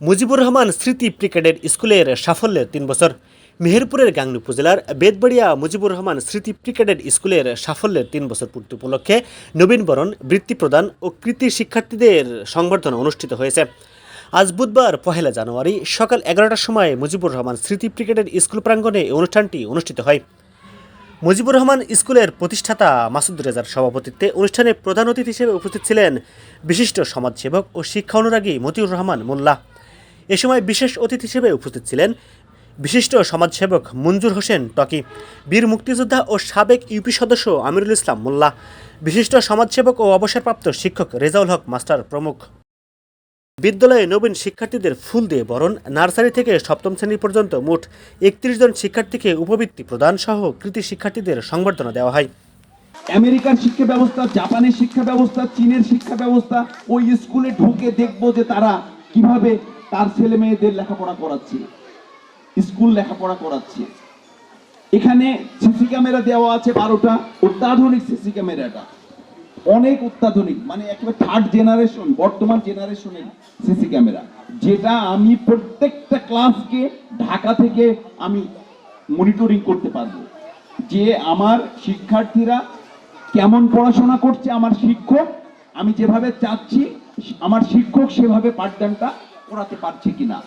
মুজিবুর রহমান স্মৃতি প্রিকেডের স্কুলের সাফল্যের তিন বছর। মেহেরপুরের গাংনী উপজেলার বেদবাড়িয়া মুজিবুর রহমান স্মৃতি প্রিকেডের স্কুলের সাফল্যের তিন বছর পূর্তি উপলক্ষে নবীনবরণ বৃত্তি প্রদান ও কৃতি শিক্ষার্থীদের সংবর্ধনা অনুষ্ঠিত হয়েছে। আজ বুধবার, পহেলা জানুয়ারি, সকাল এগারোটার সময় মুজিবুর রহমান স্মৃতি প্রিকেডের স্কুল প্রাঙ্গণে এই অনুষ্ঠানটি অনুষ্ঠিত হয়। মুজিবুর রহমান স্কুলের প্রতিষ্ঠাতা মাসুদ রেজার সভাপতিত্বে অনুষ্ঠানে প্রধান অতিথি হিসেবে উপস্থিত ছিলেন বিশিষ্ট সমাজসেবক ও শিক্ষা অনুরাগী মতিউর রহমান মোল্লা। এ সময় বিশেষ অতিথি হিসেবে উপস্থিত ছিলেন বিশিষ্ট সমাজসেবক মঞ্জুর হোসেন টকি, বীর মুক্তিযোদ্ধা ও সাবেক ইউপি সদস্য আমিরুল ইসলাম মোল্লা, বিশিষ্ট সমাজসেবক ও অবসরপ্রাপ্ত শিক্ষক রেজাউল হক মাস্টার প্রমুখ। বিদ্যালয়ে নবীন শিক্ষার্থীদের ফুল দিয়ে বরণ, নার্সারি থেকে সপ্তম শ্রেণি পর্যন্ত মোট একত্রিশ জন শিক্ষার্থীকে উপবৃত্তি প্রদান সহ কৃতি শিক্ষার্থীদের সংবর্ধনা দেওয়া হয়। আমেরিকার শিক্ষা ব্যবস্থা, জাপানের শিক্ষা ব্যবস্থা, চীনের শিক্ষা ব্যবস্থা, ওই স্কুলে ঢুকে দেখব যে তারা কীভাবে তার ছেলে মেয়েদের লেখাপড়া করাচ্ছে, স্কুল লেখাপড়া করাচ্ছে। এখানে সিসি ক্যামেরা দেওয়া আছে বারোটা অত্যাধুনিক সিসি ক্যামেরাটা। অনেক অত্যাধুনিক মানে একেবারে থার্ড জেনারেশন বর্তমান জেনারেশনের সিসি ক্যামেরা। যেটা আমি প্রত্যেকটা ক্লাসকে ঢাকা থেকে আমি মনিটরিং করতে পারব। যে আমার শিক্ষার্থীরা কেমন পড়াশোনা করছে, আমার শিক্ষক, আমি যেভাবে চাচ্ছি, আমার শিক্ষক সেভাবে পাঠদানটা করাতে পারছে কিনা?